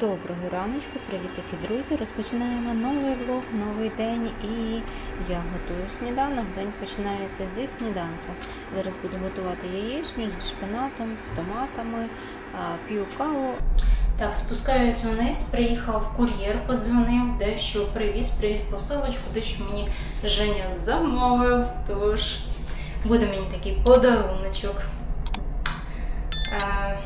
Доброго раночку, привітки, друзі! Розпочинаємо новий влог, новий день і я готую сніданок. День починається зі сніданку. Зараз буду готувати яєчню зі шпинатом, з томатами, а, п'ю каву. Так, спускаюся вниз, приїхав кур'єр, подзвонив, дещо привіз, привіз посилочку, дещо мені Женя замовив. Тож буде мені такий подаруночок. Е,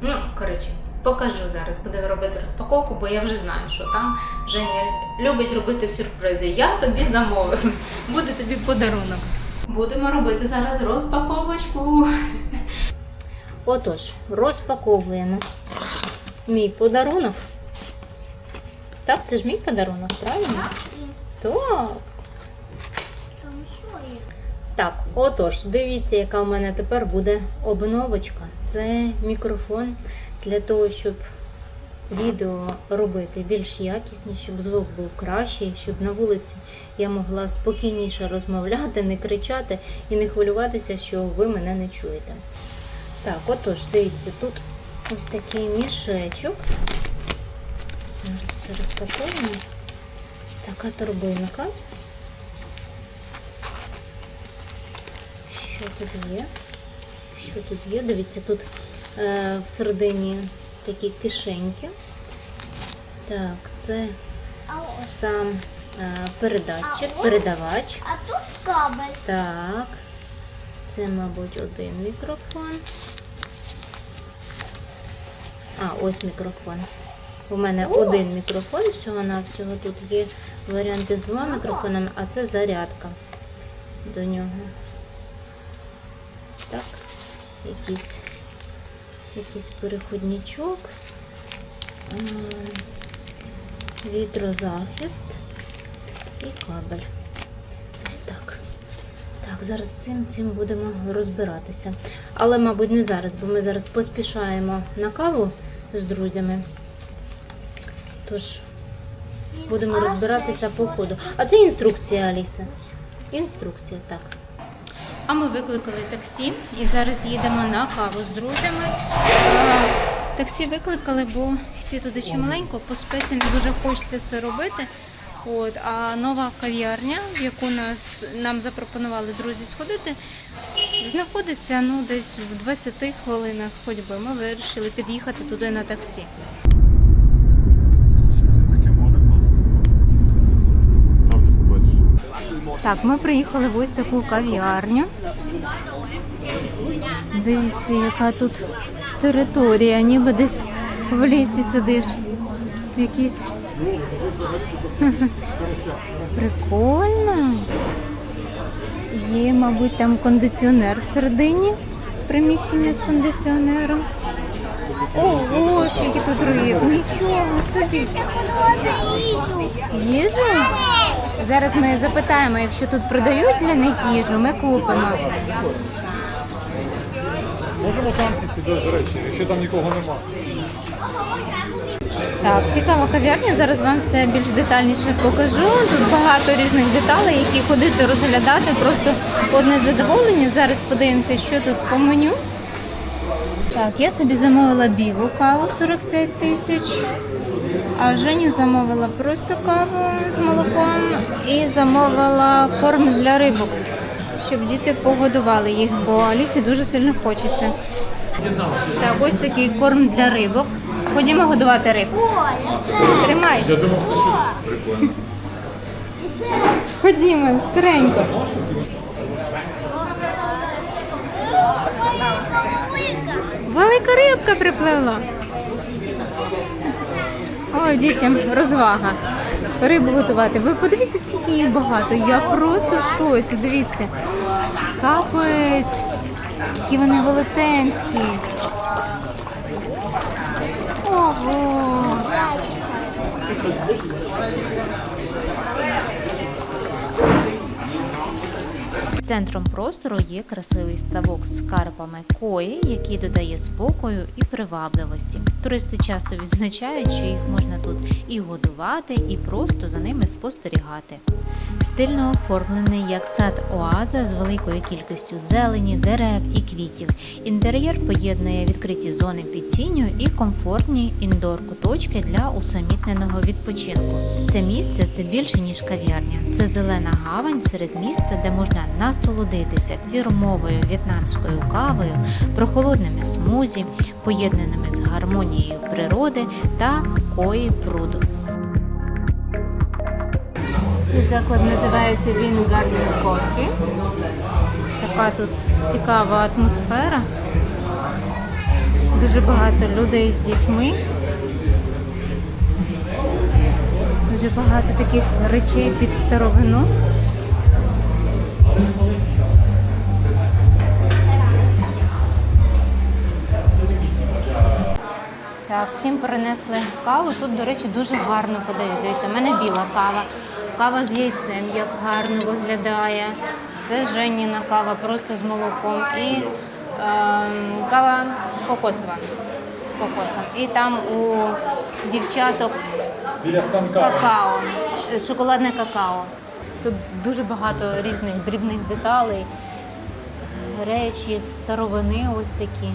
ну, коротше, покажу зараз. Будемо робити розпаковку, бо я вже знаю, що там Женя любить робити сюрпризи. Я тобі замовив. Буде тобі подарунок. Будемо робити зараз розпаковочку. Отож, розпаковуємо мій подарунок. Так, це ж мій подарунок, правильно? Так. Так, отож, дивіться, яка в мене тепер буде обновочка. Це мікрофон для того, щоб відео робити більш якісніше, щоб звук був кращий, щоб на вулиці я могла спокійніше розмовляти, не кричати і не хвилюватися, що ви мене не чуєте. Так, отож, дивіться, тут ось такий мішечок. Зараз це розпакуємо. Така торбинка. Що тут є? Що тут є? Дивіться, тут е, всередині такі кишеньки. Так, це сам е, передатчик, передавач. А тут кабель. Так. Це, мабуть, один мікрофон. А, ось мікрофон. У мене О! один мікрофон, всього-навсього. Тут є варіанти з двома мікрофонами, а це зарядка до нього. Так, якийсь, якийсь переходничок. Вітрозахист і кабель. Ось так. Так, зараз цим цим будемо розбиратися. Але, мабуть, не зараз, бо ми зараз поспішаємо на каву з друзями. Тож будемо розбиратися по ходу. А це інструкція, Аліса. Інструкція, так. А ми викликали таксі і зараз їдемо на каву з друзями. Таксі викликали, бо йти туди ще маленько, по спеці не дуже хочеться це робити. От, а нова кав'ярня, в яку нас, нам запропонували друзі сходити, знаходиться ну, десь в 20 хвилинах ходьби. Ми вирішили під'їхати туди на таксі. Таке море класне. Там не побачиш. Так, ми приїхали в ось таку кав'ярню. Дивіться, яка тут територія, ніби десь в лісі сидиш. В якійсь. Прикольно. Є, мабуть, там кондиціонер всередині. Приміщення з кондиціонером. Ого, скільки тут риб. Нічого собі. Їжу. Зараз ми запитаємо, якщо тут продають для них їжу, ми купимо. Можемо там сісти, до речі, якщо там нікого нема. Так, цікава кав'ярня. Зараз вам все більш детальніше покажу. Тут багато різних деталей, які ходити розглядати. Просто одне задоволення. Зараз подивимося, що тут по меню. Так, я собі замовила білу каву 45 тисяч. А Жені замовила просто каву з молоком і замовила корм для рибок, щоб діти погодували їх, бо Алісі дуже сильно хочеться. Так, ось такий корм для рибок. Ходімо годувати. Оля, Тримай. Я думав, це щось прикольне. Ходімо, скоренько. велика. Велика рибка припливла. Ой, дітям розвага. Рибу готувати. Ви подивіться, скільки їх багато. Я просто в шоці. Дивіться. Капець. Які вони велетенські. Ого. Центром простору є красивий ставок з карпами кої, який додає спокою і привабливості. Туристи часто відзначають, що їх можна тут і годувати, і просто за ними спостерігати. Стильно оформлений як сад оаза з великою кількістю зелені, дерев і квітів. Інтер'єр поєднує відкриті зони під тінню і комфортні індор-куточки для усамітненого відпочинку. Це місце це більше ніж кав'ярня. Це зелена гавань серед міста, де можна насолодитися фірмовою в'єтнамською кавою, прохолодними смузі, поєднаними з гармонією природи та кої пруду. Цей заклад називається Він Garden Coffee. Така тут цікава атмосфера. Дуже багато людей з дітьми. Дуже багато таких речей під старовину. Так, всім принесли каву. Тут, до речі, дуже гарно подають. Дивіться, в мене біла кава. Кава з яйцем, як гарно виглядає. Це Женіна кава просто з молоком. І ем, кава кокосова з кокосом. І там у дівчаток Біля станка. какао, е, шоколадне какао. Тут дуже багато різних дрібних деталей, речі, старовини ось такі.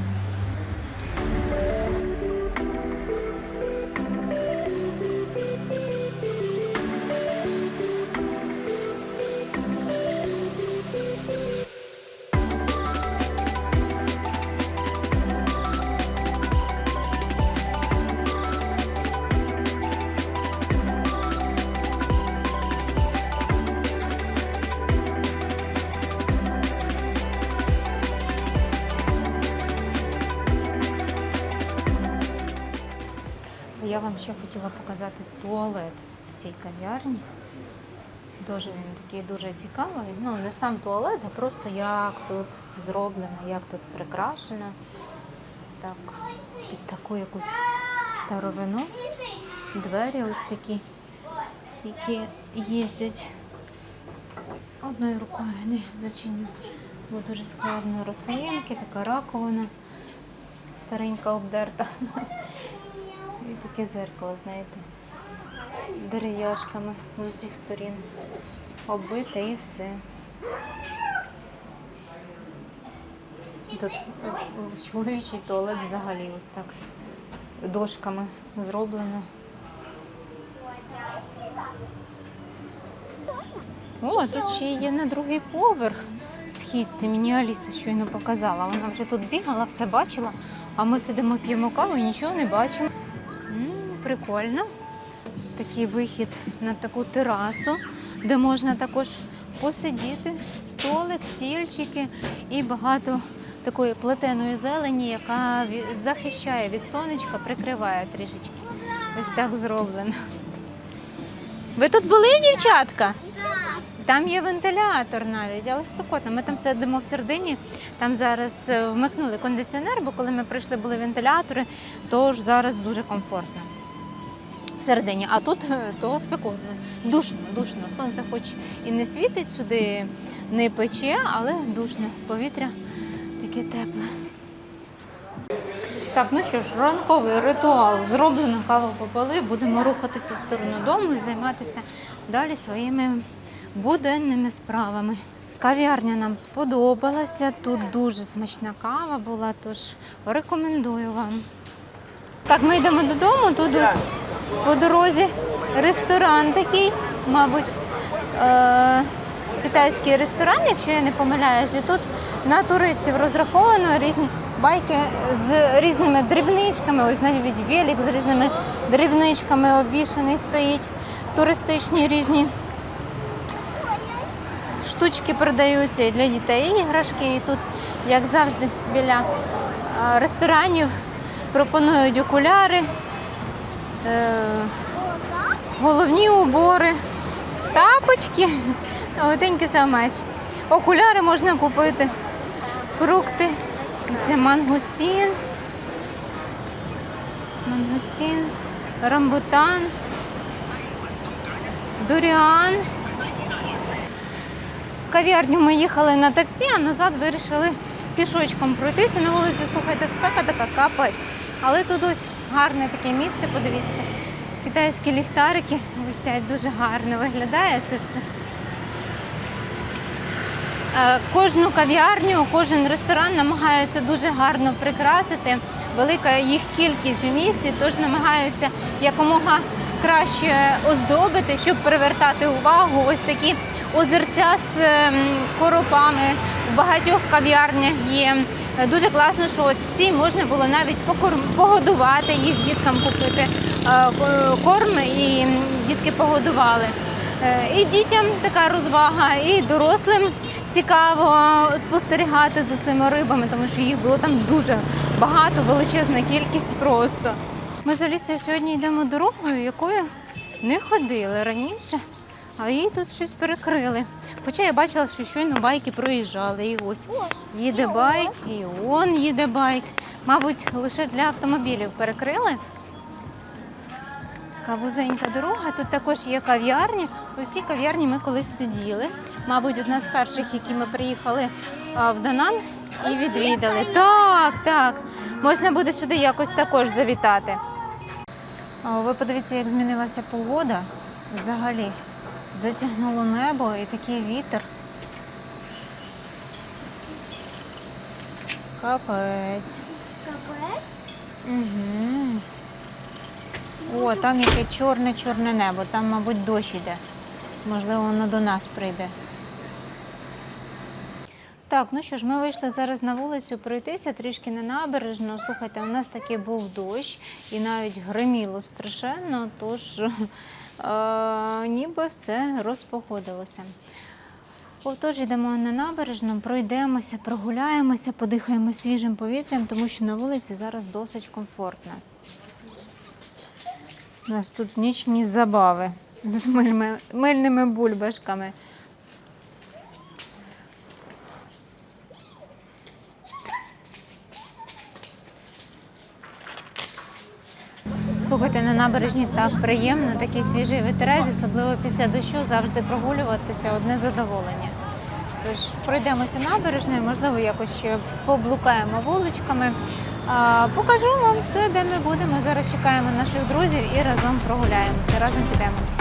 Вам ще хотіла показати туалет в цій кав'ярні. Дуже він такий дуже цікавий. Ну, не сам туалет, а просто як тут зроблено, як тут прикрашено. Так, під таку якусь старовину. Двері ось такі, які їздять. Одною рукою не зачиняться. Бо дуже складно рослинки, така раковина, старенька обдерта. Таке дзеркало, знаєте, дерев'яшками з усіх сторін. Оббите і все. Тут е, чоловічий туалет взагалі ось так дошками зроблено. О, тут ще є на другий поверх східці. Мені Аліса щойно показала. Вона вже тут бігала, все бачила, а ми сидимо п'ємо каву і нічого не бачимо. Прикольно. Такий вихід на таку терасу, де можна також посидіти, столик, стільчики і багато такої плетеної зелені, яка захищає від сонечка, прикриває трішечки. Ось так зроблено. Ви тут були, дівчатка? Там є вентилятор навіть, але спекотно. Ми там сидимо всередині. Там зараз е, вмикнули кондиціонер, бо коли ми прийшли, були вентилятори, тож зараз дуже комфортно. Всередині, а тут е, то спекотно. Душно, душно. Сонце хоч і не світить сюди, не пече, але душно. Повітря таке тепле. Так, ну що ж, ранковий ритуал зроблено, каву попили, будемо рухатися в сторону дому і займатися далі своїми буденними справами. Кав'ярня нам сподобалася, тут дуже смачна кава була, тож рекомендую вам. Так, ми йдемо додому, тут ось по дорозі ресторан такий, мабуть, е- китайський ресторан, якщо я не помиляюсь. І тут на туристів розраховано різні байки з різними дрібничками. Ось навіть велик з різними дрібничками обвішаний стоїть. Туристичні різні штучки продаються для дітей іграшки. І тут, як завжди, біля е, ресторанів пропонують окуляри, головні убори, тапочки. So much. Окуляри можна купити, фрукти. І Це мангустін. Мангустін, рамбутан, дуріан. В кав'ярню ми їхали на таксі, а назад вирішили пішочком пройтися. На вулиці, слухайте, спека така капець. Але тут ось гарне таке місце, подивіться. Китайські ліхтарики висять, дуже гарно виглядає це все. Е, Кожну кав'ярню, кожен ресторан намагаються дуже гарно прикрасити. Велика їх кількість в місті, тож намагаються якомога краще оздобити, щоб привертати увагу. Ось такі озерця з ем, коропами в багатьох кав'ярнях є. Е, Дуже класно, що от ці можна було навіть погодувати їх діткам купити е, корм і дітки погодували. Е, І дітям така розвага, і дорослим цікаво спостерігати за цими рибами, тому що їх було там дуже багато, величезна кількість просто. Ми з Алісою сьогодні йдемо дорогою, якою не ходили раніше, а її тут щось перекрили. Хоча я бачила, що щойно байки проїжджали. І ось їде байк, і он їде байк. Мабуть, лише для автомобілів перекрили. Така вузенька дорога. Тут також є кав'ярні. У цій кав'ярні ми колись сиділи. Мабуть, одна з перших, які ми приїхали в Данан і відвідали. Так, так. Можна буде сюди якось також завітати. Ви подивіться, як змінилася погода взагалі. Затягнуло небо і такий вітер. Капець. Капець? Угу. О, там яке чорне-чорне небо, там, мабуть, дощ іде. Можливо, воно до нас прийде. Так, ну що ж, ми вийшли зараз на вулицю пройтися трішки на набережну. Слухайте, у нас таки був дощ і навіть гриміло страшенно, тож ніби все розпогодилося. Отож, йдемо на набережну, пройдемося, прогуляємося, подихаємо свіжим повітрям, тому що на вулиці зараз досить комфортно. У нас тут нічні забави з мильними бульбашками. Слухайте, на набережні так приємно, такий свіжий вітерець, особливо після дощу завжди прогулюватися одне задоволення. Тож пройдемося набережною, можливо, якось ще поблукаємо вуличками. А, покажу вам все, де ми будемо. Зараз чекаємо наших друзів і разом прогуляємося, разом підемо. –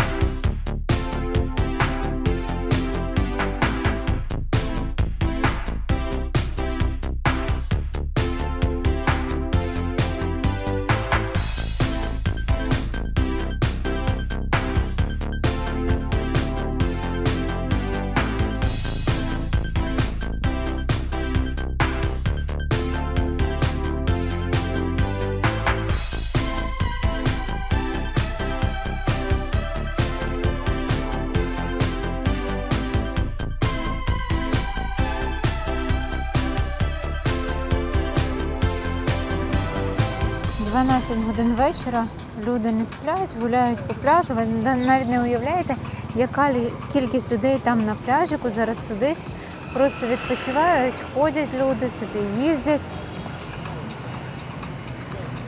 12 годин вечора. Люди не сплять, гуляють по пляжу. Ви навіть не уявляєте, яка кількість людей там на пляжику зараз сидить. Просто відпочивають, ходять люди, собі їздять.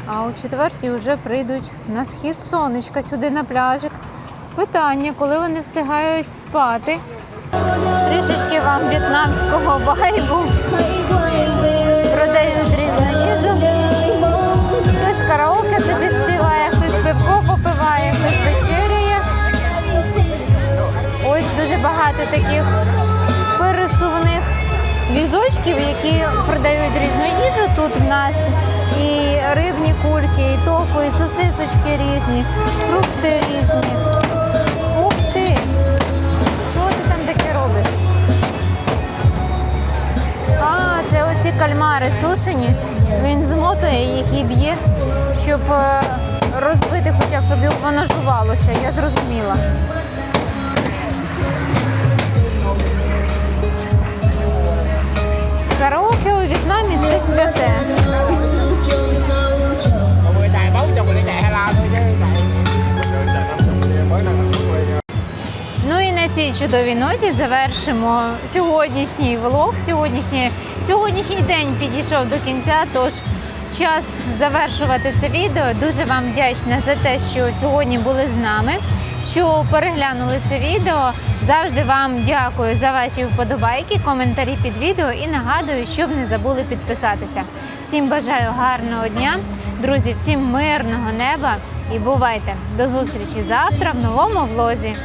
А о четвертій вже прийдуть на схід сонечка сюди на пляжик. Питання, коли вони встигають спати. Трішечки вам в'єтнамського вайбу. Продають багато таких пересувних візочків, які продають різну їжу тут в нас. І рибні кульки, і тофу, і сосисочки різні, фрукти різні. Ух! Що ти там таке робиш? А, це оці кальмари сушені. Він змотує їх і б'є, щоб е, розбити, хоча б щоб воно жувалося. Я зрозуміла. Караоке у В'єтнамі це святе. Ну і на цій чудовій ноті завершимо сьогоднішній влог. Сьогоднішній, сьогоднішній день підійшов до кінця, тож час завершувати це відео. Дуже вам вдячна за те, що сьогодні були з нами. Що переглянули це відео. Завжди вам дякую за ваші вподобайки, коментарі під відео і нагадую, щоб не забули підписатися. Всім бажаю гарного дня, друзі, всім мирного неба і бувайте! До зустрічі завтра в новому влозі.